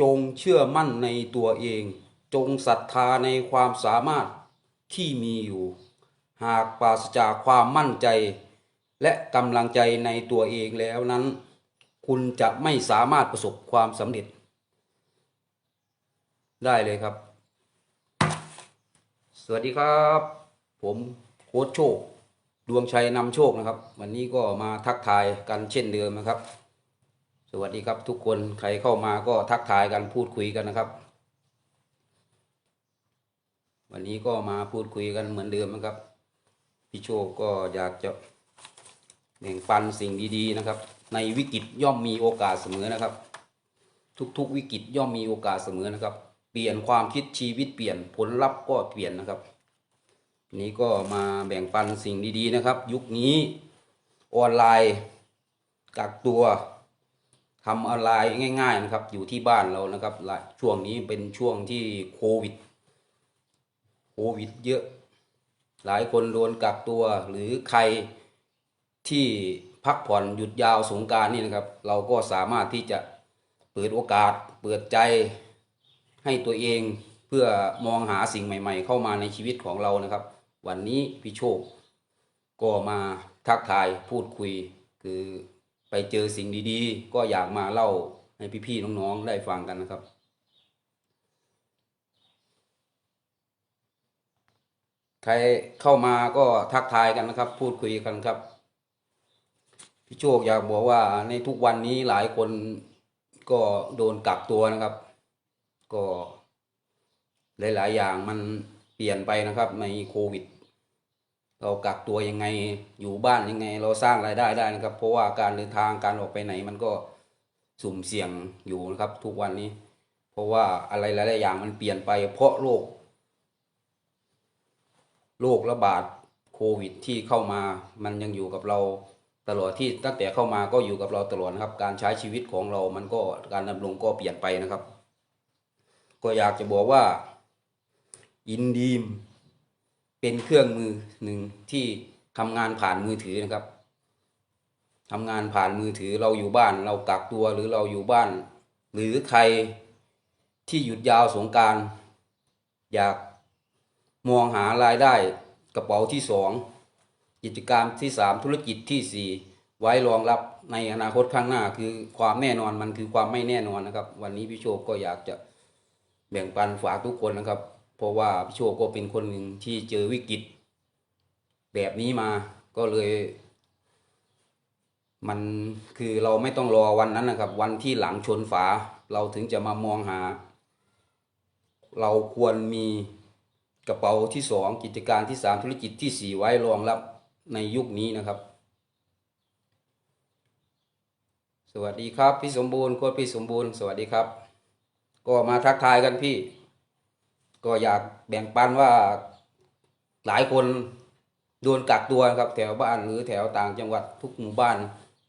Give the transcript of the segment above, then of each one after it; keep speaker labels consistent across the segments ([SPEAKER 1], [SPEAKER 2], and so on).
[SPEAKER 1] จงเชื่อมั่นในตัวเอง จงศรัทธาในความสามารถที่มีอยู่ หากปราศจากความมั่นใจ และกำลังใจในตัวเองแล้วนั้น คุณจะไม่สามารถประสบความสำเร็จ ได้เลยครับ สวัสดีครับ ผมโค้ชโชค ดวงชัยนำโชคนะครับ วันนี้ก็มาทักทายกันเช่นเดิมนะครับ สวัสดีครับทุกคนใครเข้ามาก็ทักทายกันพูดคุยกันนะครับ วันนี้ก็มาพูดคุยกันเหมือนเดิมนะครับ พี่โชคก็อยากจะแบ่งปันสิ่งดีๆนะครับ ในวิกฤตย่อมมีโอกาสเสมอนะครับ ทุกๆวิกฤตย่อมมีโอกาสเสมอนะครับ เปลี่ยนความคิดชีวิตเปลี่ยนผลลัพธ์ก็เปลี่ยนนะครับ นี้ก็มาแบ่งปันสิ่งดีๆนะครับ ยุคนี้ออนไลน์กักตัว ทำออนไลน์ง่าย ๆ นะครับ อยู่ที่บ้านเรานะครับหลายช่วงนี้เป็นช่วงที่โควิดโควิด เยอะ หลายคนโดนกักตัวหรือใครที่พักผ่อนหยุดยาวสงการนี่นะครับ เราก็สามารถที่จะเปิดโอกาส เปิดใจให้ตัวเองเพื่อมองหาสิ่งใหม่ ๆ เข้ามาในชีวิตของเรานะครับ วันนี้พี่โชค ก็มาทักทายพูดคุยคือ ไปเจอสิ่งดีๆ ก็อยากมาเล่าให้พี่ๆน้องๆได้ฟังกันนะครับใครเข้ามาก็ทักทายกันนะครับ พูดคุยกันครับ พี่โชคอยากบอกว่าในทุกวันนี้หลายคนก็โดนกักตัวนะครับ ก็หลาย ๆ อย่างมันเปลี่ยนไปนะครับในโควิด เรากักตัวยังไงอยู่บ้านยังไง เราสร้างรายได้ได้นะครับ เพราะว่าการเดินทางการออกไปไหนมันก็สุ่มเสี่ยงอยู่นะครับ ทุกวันนี้ เพราะว่าอะไรหลายๆอย่างมันเปลี่ยนไปเพราะโรคโรคระบาดโควิดที่เข้ามามันยังอยู่กับเราตลอดที่ตั้งแต่เข้ามาก็อยู่กับเราตลอดนะครับ การใช้ชีวิตของเรามันก็การดำรงก็เปลี่ยนไปนะครับ ก็อยากจะบอกว่า อินดีม เป็นเครื่องมือหนึ่งที่ทำงานผ่านมือถือนะครับทำงานผ่านมือถือเราอยู่บ้าน เรากักตัวหรือเราอยู่บ้าน หรือใครที่หยุดยาวสงการอยากมองหารายได้กระเป๋าที่สองกิจกรรมที่สามธุรกิจที่สี่ไว้รองรับในอนาคตข้างหน้าคือความแน่นอนมันคือความไม่แน่นอนนะครับ วันนี้พี่โชคก็อยากจะแบ่งปันฝากทุกคนนะครับ เพราะว่าพี่โชคก็เป็นคนหนึ่งที่เจอวิกฤต แบบนี้มาก็เลย มันคือเราไม่ต้องรอวันนั้นนะครับ วันที่หลังชนฝา เราถึงจะมามองหา เราควรมีกระเป๋าที่สองกิจการที่สามธุรกิจที่สี่ไว้รองรับในยุคนี้นะครับ สวัสดีครับ พี่สมบูรณ์โค้ชพี่สมบูรณ์ สวัสดีครับ ก็มาทักทายกันพี่ ก็อยากแบ่งปันว่าหลายคนโดนกักตัวครับ แถวบ้านหรือแถวต่างจังหวัดทุกหมู่บ้าน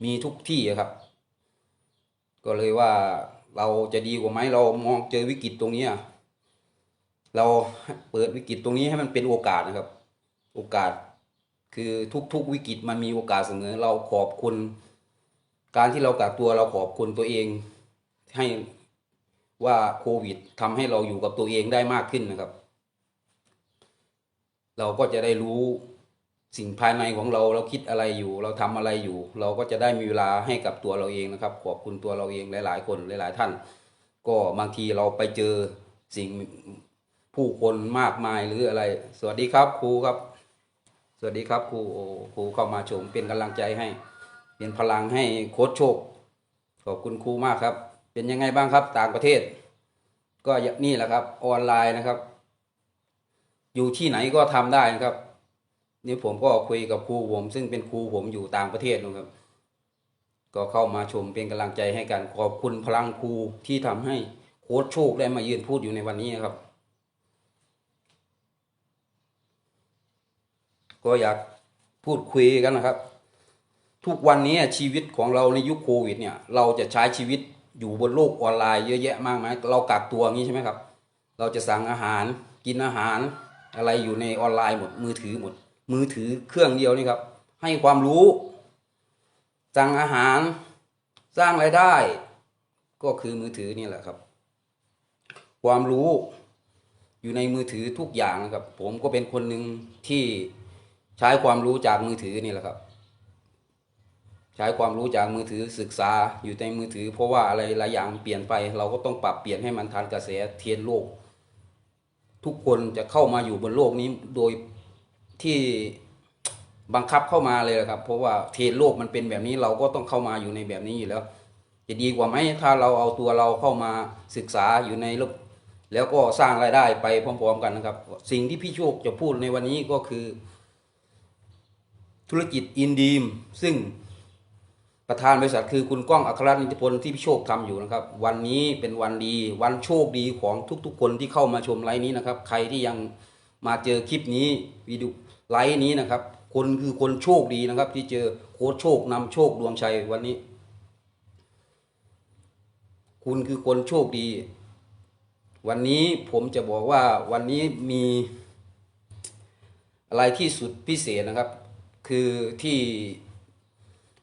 [SPEAKER 1] มีทุกที่ครับ ก็เลยว่าเราจะดีกว่าไหมเรามองเจอวิกฤตตรงนี้เราเปิดวิกฤตตรงนี้ให้มันเป็นโอกาสนะครับ โอกาสคือทุกๆวิกฤตมันมีโอกาสเสมอเราขอบคุณ การที่เรากักตัวเราขอบคุณตัวเอง ให้ ว่าโควิดทำให้เราอยู่กับตัวเองได้มากขึ้นนะครับ เราก็จะได้รู้สิ่งภายในของเราเราคิดอะไรอยู่ เราทำอะไรอยู่ เราก็จะได้มีเวลาให้กับตัวเราเองนะครับ ขอบคุณตัวเราเองหลาย ๆ คนหลาย ๆ ท่าน ก็บางทีเราไปเจอสิ่งผู้คนมากมายหรืออะไร สวัสดีครับครูครับ สวัสดีครับครูโอ้ครูเข้ามาชมเป็นกำลังใจให้ เป็นพลังให้โค้ชโชค ขอบคุณครูมากครับ เป็นยังไงบ้างครับต่างประเทศ ก็อย่างนี่แหละครับออนไลน์นะครับ อยู่ที่ไหนก็ทำได้นะครับ นี่ผมก็คุยกับครูผม ซึ่งเป็นครูผมอยู่ต่างประเทศนะครับ ก็เข้ามาชมเป็นกำลังใจให้กันขอบคุณพลังครูที่ทำให้โค้ชโชคได้มายืนพูดอยู่ในวันนี้นครับ ก็อยากพูดคุยกันนะครับ ทุกวันนี้ชีวิตของเราในยุคโควิดเนี่ย เราจะใช้ชีวิต อยู่บนโลกออนไลน์เยอะแยะมากมายเรากักตัวงี้ใช่ไหมครับ เราจะสั่งอาหารกินอาหารอะไรอยู่ในออนไลน์หมดมือถือหมด มือถือเครื่องเดียวนี่ครับ ให้ความรู้สั่งอาหารสร้างรายได้ ก็คือมือถือนี่แหละครับ ความรู้อยู่ในมือถือทุกอย่างนะครับ ผมก็เป็นคนหนึ่งที่ใช้ความรู้จากมือถือนี่แหละครับ ใช้ความรู้จากมือถือศึกษาอยู่ในมือถือ เพราะว่าอะไรหลายอย่างเปลี่ยนไป เราก็ต้องปรับเปลี่ยนให้มันทันกระแสเทียนโลก ทุกคนจะเข้ามาอยู่บนโลกนี้โดยที่บังคับเข้ามาเลยครับ เพราะว่าเทรนโลกมันเป็นแบบนี้เราก็ต้องเข้ามาอยู่ในแบบนี้อยู่แล้ว จะดีกว่าไหมถ้าเราเอาตัวเราเข้ามาศึกษาอยู่ในระบบแล้วก็สร้างรายได้ไปพร้อม ๆ กันนะครับ สิ่งที่พี่โชคจะพูดในวันนี้ก็คือ ธุรกิจอินดีมซึ่ง ประธานบริษัทคือคุณก้องอัครนิติพลที่พี่โชคทำอยู่นะครับ วันนี้เป็นวันดีวันโชคดีของทุกๆ คนที่เข้ามาชมไลฟ์นี้นะครับ ใครที่ยังมาเจอคลิปนี้วิดีโอไลฟ์นี้นะครับ คนคือคนโชคดีนะครับ ที่เจอโค้ชโชคนำโชคดวงชัยวันนี้ คุณคือคนโชคดี วันนี้ผมจะบอกว่าวันนี้มีอะไรที่สุดพิเศษนะครับ คือที่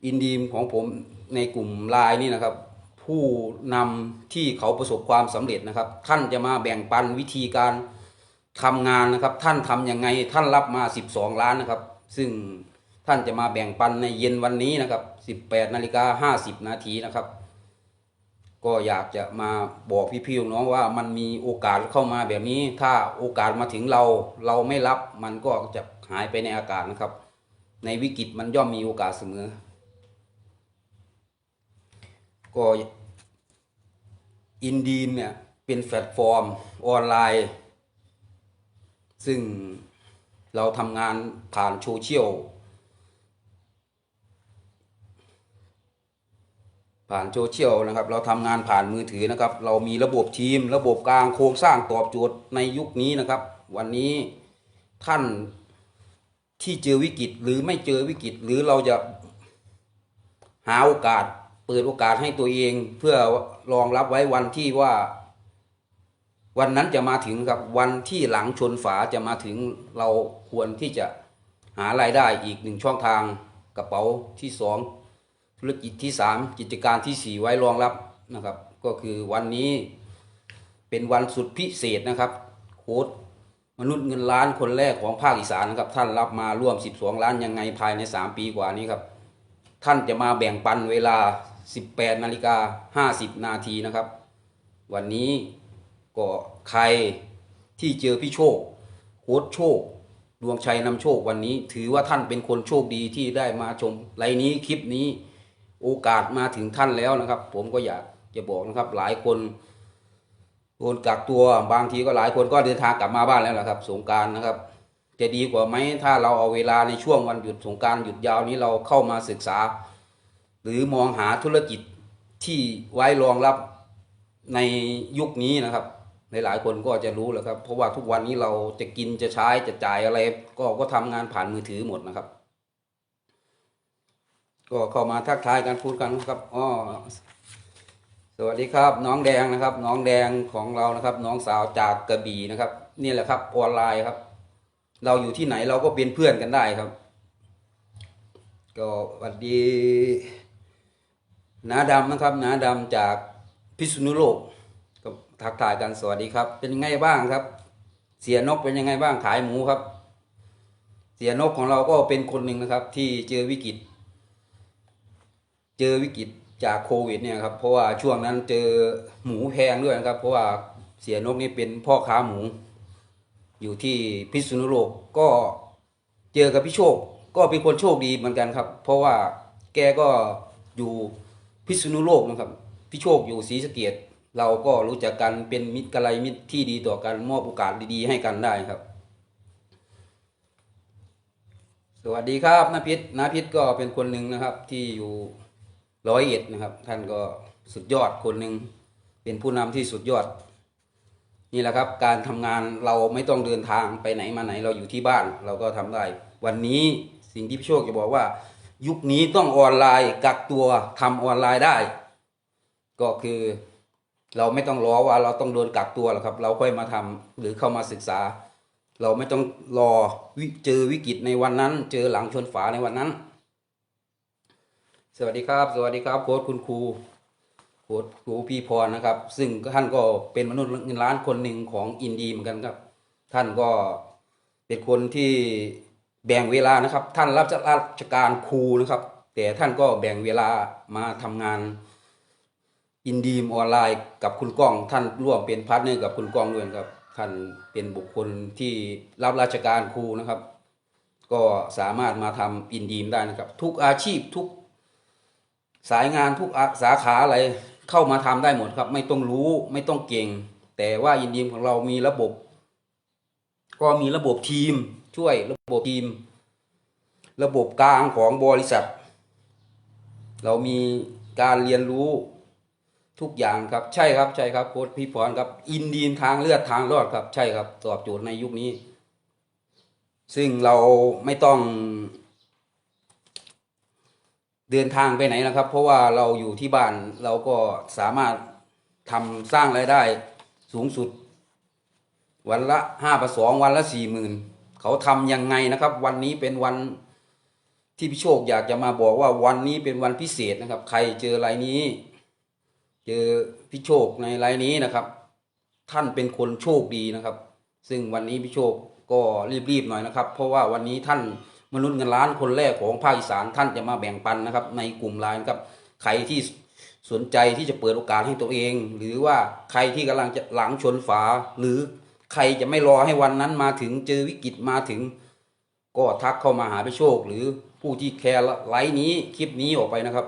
[SPEAKER 1] อินดีมของผมในกลุ่มไลน์นี่นะครับ ผู้นำที่เขาประสบความสำเร็จนะครับ ท่านจะมาแบ่งปันวิธีการทำงานนะครับ ท่านทำยังไงท่านรับมา 12 ล้านนะครับ ซึ่งท่านจะมาแบ่งปันในเย็นวันนี้นะครับ 18นาฬิกา50 นาทีนะครับ ก็อยากจะมาบอกพี่ๆน้องว่ามันมีโอกาสเข้ามาแบบนี้ ถ้าโอกาสมาถึงเราเราไม่รับมันก็จะหายไปในอากาศนะครับ ในวิกฤตมันย่อมมีโอกาสเสมอ ก็อินดีมเนี่ยเป็นแพลตฟอร์มออนไลน์ ซึ่งเราทำงานผ่านโซเชียลผ่านโซเชียลนะครับ เราทำงานผ่านมือถือนะครับ เรามีระบบทีม ระบบกลางโครงสร้างตอบโจทย์ในยุคนี้นะครับ วันนี้ท่านที่เจอวิกฤตหรือไม่เจอวิกฤตหรือเราจะหาโอกาส เปิดโอกาสให้ตัวเองเพื่อรองรับไว้วันที่ว่า วันนั้นจะมาถึงครับวันที่หลังชนฝาจะมาถึงเราควรที่จะหารายได้อีกหนึ่งช่องทางกระเป๋าที่สองธุรกิจที่3กิจการที่สี่ไว้รองรับนะครับ ก็คือวันนี้เป็นวันสุดพิเศษนะครับโค้ดมนุษย์เงินล้านคนแรกของภาคอีสานนะครับท่านรับมาร่วม 12 ล้านยังไงภายใน 3 ปีกว่านี้ครับ ท่านจะมาแบ่งปันเวลา 18นาฬิกา50 นาทีนะครับ วันนี้ก็ใครที่เจอพี่โชคโค้ดโชค ดวงชัยนำโชควันนี้ ถือว่าท่านเป็นคนโชคดีที่ได้มาชมไลนี้คลิปนี้ โอกาสมาถึงท่านแล้วนะครับ ผมก็อยากจะบอกนะครับหลายคนโดนกักตัวบางทีก็หลายคนก็เดินทางกลับมาบ้านแล้วละครับสงการนะครับ จะดีกว่าไหมถ้าเราเอาเวลาในช่วงวันหยุดสงการหยุดยาวนี้เราเข้ามาศึกษา รือมองหาธุรกิจที่ไว้รองรับในยุคนี้นะครับ ในหลายคนก็จะรู้แล้วครับ เพราะว่าทุกวันนี้เราจะกินจะใช้จะจ่ายอะไร ก็ก็ทำงานผ่านมือถือหมดนะครับ ก็เข้ามาทักทายกันพูดกันครับอ๋อสวัสดีครับน้องแดงนะครับ น้องแดงของเรานะครับ น้องสาวจากกระบี่นะครับ นี่แหละครับออนไลน์ครับ เราอยู่ที่ไหนเราก็เป็นเพื่อนกันได้ครับ ก็สวัสดี หนาดำนะครับหนาดำจากพิษณุโลกก็ทักทายกันสวัสดีครับ เป็นยังไงบ้างครับ เสียนกเป็นยังไงบ้างขายหมูครับ เสียนกของเราก็เป็นคนหนึ่งนะครับ ที่เจอวิกฤต เจอวิกฤตจากโควิดเนี่ยครับเพราะว่าช่วงนั้นเจอหมูแพงด้วยนะครับ เพราะว่าเสียนกนี่เป็นพ่อค้าหมู อยู่ที่พิษณุโลกก็เจอกับพี่โชค ก็เป็นคนโชคดีเหมือนกันครับ เพราะว่าแกก็อยู่ พิษณุโลกนะครับพี่โชคอยู่ศรีสะเกียดเราก็รู้จักกันเป็นมิตรกัลยมิตรที่ดีต่อกันมอบโอกาสดีๆ ให้กันได้ครับ สวัสดีครับนาพิษนาพิษก็เป็นคนหนึ่งนะครับที่อยู่ร้อยเอ็ดนะครับ ท่านก็สุดยอดคนหนึ่งเป็นผู้นำที่สุดยอด นี่แหละครับการทำงานเราไม่ต้องเดินทางไปไหนมาไหนเราอยู่ที่บ้าน เราก็ทำได้ วันนี้สิ่งที่พี่โชคจะบอกว่า ยุคนี้ต้องออนไลน์กักตัวทำออนไลน์ได้ ก็คือเราไม่ต้องรอว่าเราต้องโดนกักตัวหรอกครับ เราค่อยมาทำหรือเข้ามาศึกษา เราไม่ต้องรอวิเจอวิกฤตในวันนั้น เจอหลังชนฝาในวันนั้น สวัสดีครับ สวัสดีครับโค้ชคุณครูโค้ชครูพี่พรนะครับ ซึ่งท่านก็เป็นมนุษย์เงินล้านคนหนึ่งของอินดีเหมือนกันครับ ท่านก็เป็นคนที่ แบ่งเวลานะครับ ท่านรับราชการครูนะครับ แต่ท่านก็แบ่งเวลามาทำงานอินดีมออนไลน์กับคุณก้อง ท่านร่วมเป็นพาร์ทเนอร์กับคุณก้องด้วยนะครับ ท่านเป็นบุคคลที่รับราชการครูนะครับ ก็สามารถมาทำอินดีมได้นะครับ ทุกอาชีพทุกสายงานทุกสาขาอะไรเข้ามาทำได้หมดครับ ไม่ต้องรู้ไม่ต้องเก่ง แต่ว่าอินดีมของเรามีระบบ ก็มีระบบทีมช่วยระบบทีม ระบบกลางของบริษัท เรามีการเรียนรู้ทุกอย่างครับใช่ครับใช่ครับโค้ชพี่พรครับ อินดีมทางเลือดทางรอดครับ ใช่ครับตอบโจทย์ในยุคนี้ ซึ่งเราไม่ต้อง เดินทางไปไหนนะครับ เพราะว่าเราอยู่ที่บ้านเราก็สามารถทำสร้างรายได้สูงสุด วันละห้าประสองวันละสี่หมื่นเขาทำยังไงนะครับ วันนี้เป็นวันที่พี่โชคอยากจะมาบอกว่าวันนี้เป็นวันพิเศษนะครับ ใครเจอรายนี้ เจอพี่โชคในรายนี้นะครับ ท่านเป็นคนโชคดีนะครับ ซึ่งวันนี้พี่โชคก็รีบๆหน่อยนะครับ เพราะว่าวันนี้ท่านมนุษย์เงินล้านคนแรกของภาคอีสานท่านจะมาแบ่งปันนะครับ ในกลุ่มไลน์ครับใครที่สนใจที่จะเปิดโอกาสให้ตัวเอง หรือว่าใครที่กำลังจะหลังชนฝาหรือ ใครจะไม่รอให้วันนั้นมาถึงเจอวิกฤตมาถึง ก็ทักเข้ามาหาพี่โชค หรือผู้ที่แคร์ไลน์นี้คลิปนี้ออกไปนะครับ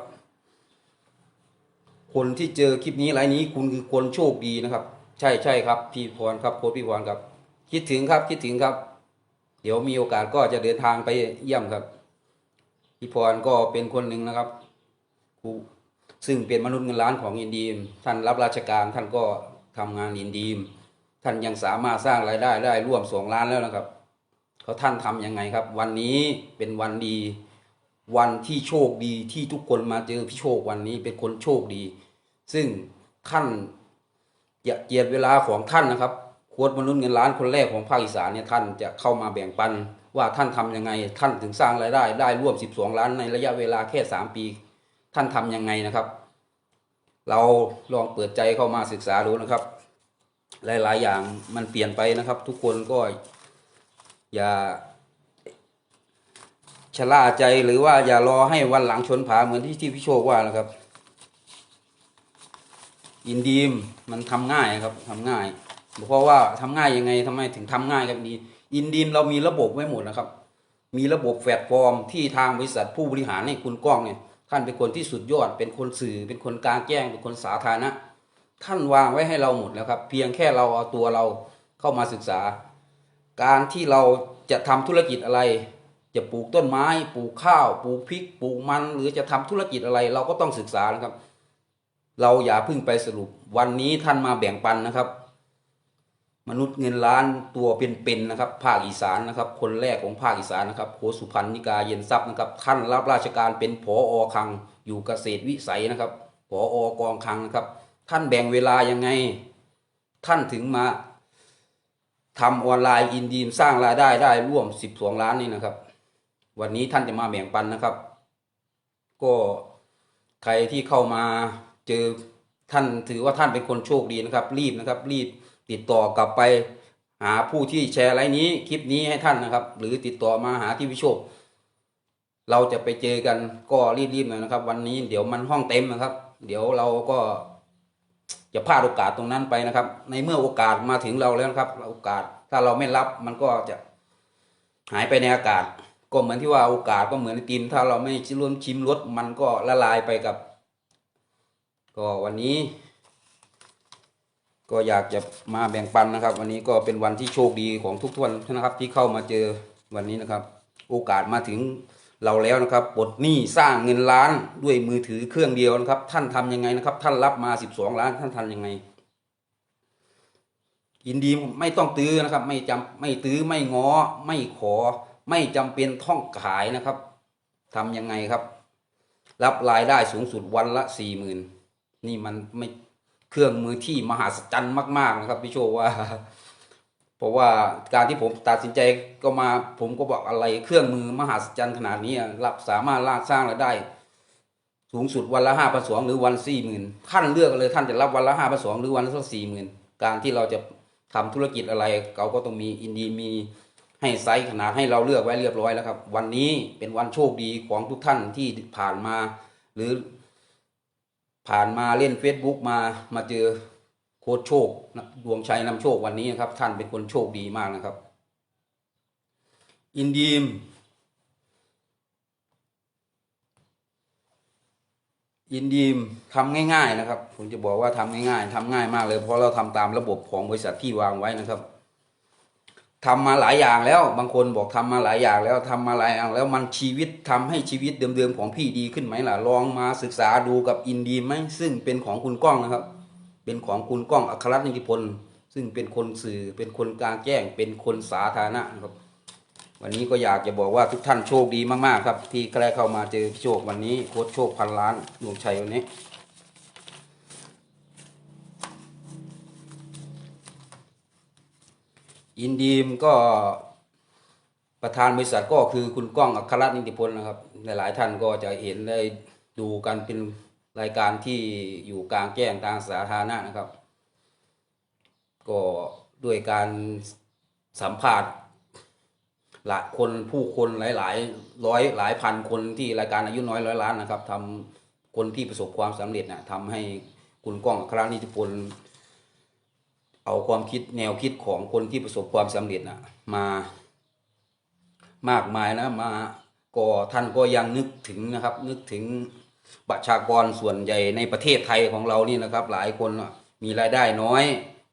[SPEAKER 1] คนที่เจอคลิปนี้ไลน์นี้คุณคือคนโชคดีนะครับ ใช่ใช่ครับ พี่พรครับโค้ชพี่พรครับ คิดถึงครับคิดถึงครับ เดี๋ยวมีโอกาสก็จะเดินทางไปเยี่ยมครับ พี่พรก็เป็นคนหนึ่งนะครับครูซึ่งเป็นมนุษย์เงินล้านของอินดีมท่านรับราชการท่านก็ทำงานอินดีม ท่านยังสามารถสร้างรายได้ได้ร่วมสองล้านแล้วนะครับ เขาท่านทำยังไงครับ วันนี้เป็นวันดี วันที่โชคดีที่ทุกคนมาเจอพี่โชควันนี้เป็นคนโชคดี ซึ่งท่านอย่าเกียรติเวลาของท่านนะครับโค้ดมนุษย์เงินล้านคนแรกของภาคอีสานเนี่ยท่านจะเข้ามาแบ่งปันว่าท่านทำยังไง ท่านถึงสร้างรายได้ได้ร่วม 12 ล้านในระยะเวลาแค่ 3 ปี ท่านทำยังไงนะครับ เราลองเปิดใจเข้ามาศึกษาดูนะครับ หลาย ๆ อย่างมันเปลี่ยนไปนะครับ ทุกคนก็อย่าชะล่าใจหรือว่าอย่ารอให้วันหลังชนผาเหมือนที่ที่พี่โชคว่านะครับ อินดีมมันทำง่ายครับทำง่ายเพราะว่าทำง่ายยังไงทำไมถึงทำง่ายครับดีอินดีมเรามีระบบไว้หมดนะครับ มีระบบแพลตฟอร์มที่ทางบริษัทผู้บริหารให้คุณก้องเนี่ยท่านเป็นคนที่สุดยอด เป็นคนสื่อ เป็นคนกลางแจ้ง เป็นคนสาธารณะ ท่านวางไว้ให้เราหมดแล้วครับ เพียงแค่เราเอาตัวเราเข้ามาศึกษา การที่เราจะทำธุรกิจอะไร จะปลูกต้นไม้ ปลูกข้าว ปลูกพริก ปลูกมัน หรือจะทำธุรกิจอะไร เราก็ต้องศึกษานะครับ เราอย่าเพึ่งไปสรุปวันนี้ท่านมาแบ่งปันนะครับ มนุษย์เงินล้านตัวเป็นๆนะครับ ภาคอีสานนะครับ คนแรกของภาคอีสานนะครับโคสุพันนิกาเย็นทรัพย์นะครับ ท่านรับราชการเป็นผออคังอยู่เกษตรวิสัยนะครับผออกองคังนะครับ ท่านแบ่งเวลายังไง ท่านถึงมาทำออนไลน์อินดีมสร้างรายได้ได้ร่วม12ล้านนี่นะครับ วันนี้ท่านจะมาแบ่งปันนะครับ ก็ใครที่เข้ามาเจอท่านถือว่าท่านเป็นคนโชคดีนะครับ รีบนะครับ รีบติดต่อกลับไปหาผู้ที่แชร์ไลน์นี้คลิปนี้ให้ท่านนะครับ หรือติดต่อมาหาที่พิโชค เราจะไปเจอกันก็รีบๆหน่อยนะครับ วันนี้เดี๋ยวมันห้องเต็มนะครับ เดี๋ยวเราก็ จะพลาดโอกาสตรงนั้นไปนะครับ ในเมื่อโอกาสมาถึงเราแล้วนะครับ โอกาสถ้าเราไม่รับมันก็จะหายไปในอากาศ ก็เหมือนที่ว่าโอกาสก็เหมือนไอติมถ้าเราไม่ร่วมชิมรสมันก็ละลายไปกับ ก็วันนี้ ก็อยากจะมาแบ่งปันนะครับ วันนี้ก็เป็นวันที่โชคดีของทุกท่านนะครับ ที่เข้ามาเจอวันนี้นะครับ โอกาสมาถึง เราแล้วนะครับปลดหนี้สร้างเงินล้านด้วยมือถือเครื่องเดียวนะครับ ท่านทำยังไงนะครับ ท่านรับมา 12 ล้านท่านทำยังไงยินดีไม่ต้องตื้อนะครับ ไม่จำไม่ตื้อไม่ง้อไม่ขอ ไม่จำเป็นท่องขายนะครับทำยังไงครับ รับรายได้สูงสุดวันละสี่หมื่นนี่มันไม่เครื่องมือที่มหัศจรรย์มาก ๆ นะครับพี่โชว์ว่า เพราะว่าการที่ผมตัดสินใจก็มาผมก็บอกอะไรเครื่องมือมหัศจรรย์ขนาดนี้อะรับสามารถลากสร้างรายได้ สูงสุดวันละห้าพันสองหรือวันสี่หมื่นท่านเลือกเลยท่านจะรับวันละห้าพันสองหรือวันละสี่หมื่นการที่เราจะทำธุรกิจอะไรเขาก็ต้องมีอินดีมีให้ไซส์ขนาดให้เราเลือกไว้เรียบร้อยแล้วครับ วันนี้เป็นวันโชคดีของทุกท่านที่ผ่านมา หรือผ่านมาเล่น Facebook มามาเจอ ค้ชโชคดวงชัยนำโชควันนี้นะครับ ท่านเป็นคนโชคดีมากนะครับ อินดีม อินดีมทำง่าย ๆนะครับ ผมจะบอกว่าทำง่ายๆทำง่ายมากเลย เพราะเราทำตามระบบของบริษัทที่วางไว้นะครับทำมาหลายอย่างแล้ว บางคนบอกทำมาหลายอย่างแล้วทำมาหลายอย่างแล้วมันชีวิตทำให้ชีวิตเดิมๆของพี่ดีขึ้นไหมล่ะลองมาศึกษาดูกับอินดีมไหมซึ่งเป็นของคุณก้องนะครับ เป็นของคุณก้องอัครรัตน์นิติพล ซึ่งเป็นคนสื่อเป็นคนกลางแจ้ง เป็นคนสาธารณะนะครับ วันนี้ก็อยากจะบอกว่าทุกท่านโชคดีมากๆครับ ที่ได้เข้ามาเจอพี่โชควันนี้โค้ชโชคพันล้านดวงชัยวันนี้อินดีมก็ประธานบริษัทก็คือคุณก้องอัครรัตน์นิติพลนะครับหลายๆท่านก็จะเห็นได้ดูกันเป็น รายการที่อยู่กลางแจ้งทางสาธารณะนะครับ ก็ด้วยการสัมภาษณ์หลายคนผู้คนหลายหลายๆร้อยหลายพันคนที่รายการอายุน้อยร้อยล้านนะครับทำคนที่ประสบความสำเร็จนะทำให้คุณก้องอัครนิติพลเอาความคิดแนวคิดของคนที่ประสบความสำเร็จนะมามากมายนะมาก็ท่านก็ยังนึกถึงนะครับ นึกถึง ประชากรส่วนใหญ่ในประเทศไทยของเรานี่นะครับ หลายคนมีรายได้น้อย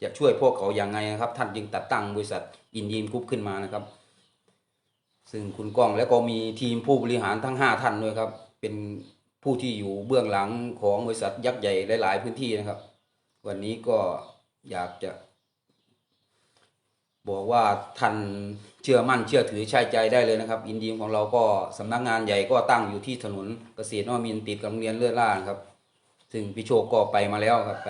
[SPEAKER 1] จะช่วยพวกเขาอย่างไงนะครับ ท่านจึงตัดตั้งบริษัทอินดีมกรุ๊ปขึ้นมานะครับ ซึ่งคุณก้องแล้วก็มีทีมผู้บริหารทั้ง 5 ท่านด้วยครับ เป็นผู้ที่อยู่เบื้องหลังของบริษัทยักษ์ใหญ่หลาย ๆ พื้นที่นะครับ วันนี้ก็อยากจะ บอกว่าท่านเชื่อมั่นเชื่อถือใช้ใจได้เลยนะครับ อินดีมของเราก็สำนักงานใหญ่ก็ตั้งอยู่ที่ถนนเกษตรนวมินติดกับโรงเรียนเลือดล่านะครับ ซึ่งพี่โชคก็ไปมาแล้วครับไป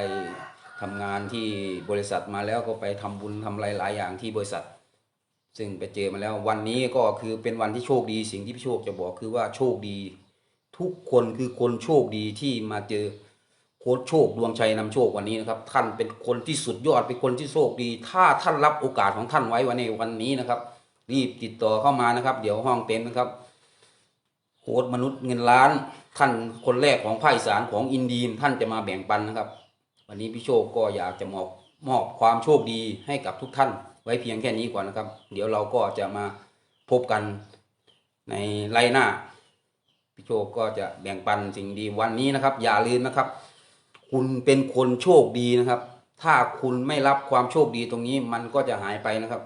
[SPEAKER 1] ทำงานที่บริษัทมาแล้วก็ไปทำบุญทำอะไรหลายอย่างที่บริษัท ซึ่งไปเจอมาแล้ววันนี้ก็คือเป็นวันที่โชคดีสิ่งที่พี่โชคจะบอกคือว่าโชคดี ทุกคนคือคนโชคดีที่มาเจอ โค้ชโชคดวงชัยนำโชควันนี้นะครับ ท่านเป็นคนที่สุดยอดเป็นคนที่โชคดี ถ้าท่านรับโอกาสของท่านไว้วันในวันนี้นะครับ รีบติดต่อเข้ามานะครับ เดี๋ยวห้องเต็มนะครับโค้ชมนุษย์เงินล้าน ท่านคนแรกของภาคอีสานของอินดีมท่านจะมาแบ่งปันนะครับ วันนี้พี่โชคก็อยากจะมอบมอบความโชคดีให้กับทุกท่าน ไว้เพียงแค่นี้ก่อนนะครับ เดี๋ยวเราก็จะมาพบกันในไล่หน้าพี่โชคก็จะแบ่งปันสิ่งดีวันนี้นะครับ อย่าลืมนะครับ คุณเป็นคนโชคดีนะครับ ถ้าคุณไม่รับความโชคดีตรงนี้มันก็จะหายไปนะครับ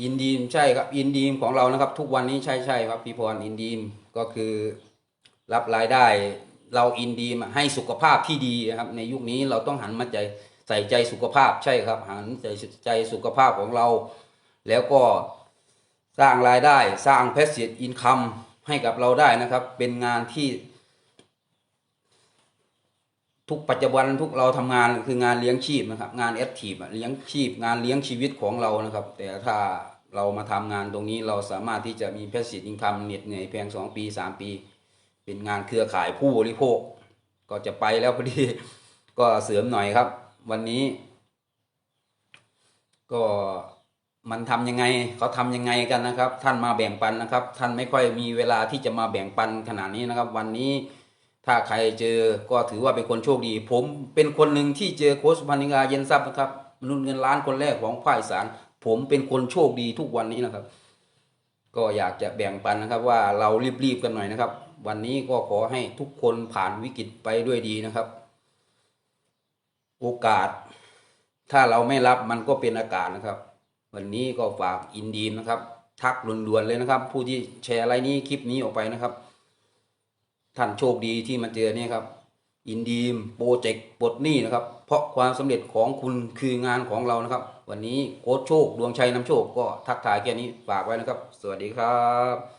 [SPEAKER 1] อินดีมใช่ครับ อินดีมของเรานะครับ ทุกวันนี้ใช่ใช่ครับพี่พรอินดีมก็คือรับรายได้เราอินดีมให้สุขภาพที่ดีนะครับ ในยุคนี้เราต้องหันมาใจใส่ใจสุขภาพใช่ครับหันใส่ใจสุขภาพของเรา แล้วก็สร้างรายได้สร้าง passive income ให้กับเราได้นะครับ เป็นงานที่ ทุกปัจจุบันทุกเราทำงานคืองานเลี้ยงชีพนะครับ งานแอคทีฟเลี้ยงชีพ งานเลี้ยงชีวิตของเรานะครับ แต่ถ้าเรามาทำงานตรงนี้เราสามารถที่จะมีแพสซีฟอินคัมเหน็ดเหนื่อยเพียงสองปีสามปี เป็นงานเครือข่ายผู้บริโภค ก็จะไปแล้วพอดีก็เสริมหน่อยครับ วันนี้ ก็ มันทำยังไงเขาทำยังไงกันนะครับ ท่านมาแบ่งปันนะครับ ท่านไม่ค่อยมีเวลาที่จะมาแบ่งปันขนาดนี้นะครับ วันนี้ถ้าใครเจอก็ถือว่าเป็นคนโชคดี ผมเป็นคนหนึ่งที่เจอโค้ชพันิกาเย็นทรัพย์นะครับมนุษย์เงินล้านคนแรกของภาคอีสานผมเป็นคนโชคดีทุกวันนี้นะครับ ก็อยากจะแบ่งปันนะครับว่าเรารีบๆกันหน่อยนะครับ วันนี้ก็ขอให้ทุกคนผ่านวิกฤตไปด้วยดีนะครับ โอกาส ถ้าเราไม่รับมันก็เป็นอากาศนะครับ วันนี้ก็ฝากอินดีมนะครับ ทักด่วนๆเลยนะครับ ผู้ที่แชร์ไลน์นี้คลิปนี้ออกไปนะครับ ท่านโชคดีที่มาเจอเนี่ยครับ อินดีมโปรเจกต์ปลดหนี้นะครับ เพราะความสำเร็จของคุณคืองานของเรานะครับ วันนี้โค้ชโชคดวงชัยนำโชคก็ทักทายแค่นี้ฝากไว้นะครับ สวัสดีครับ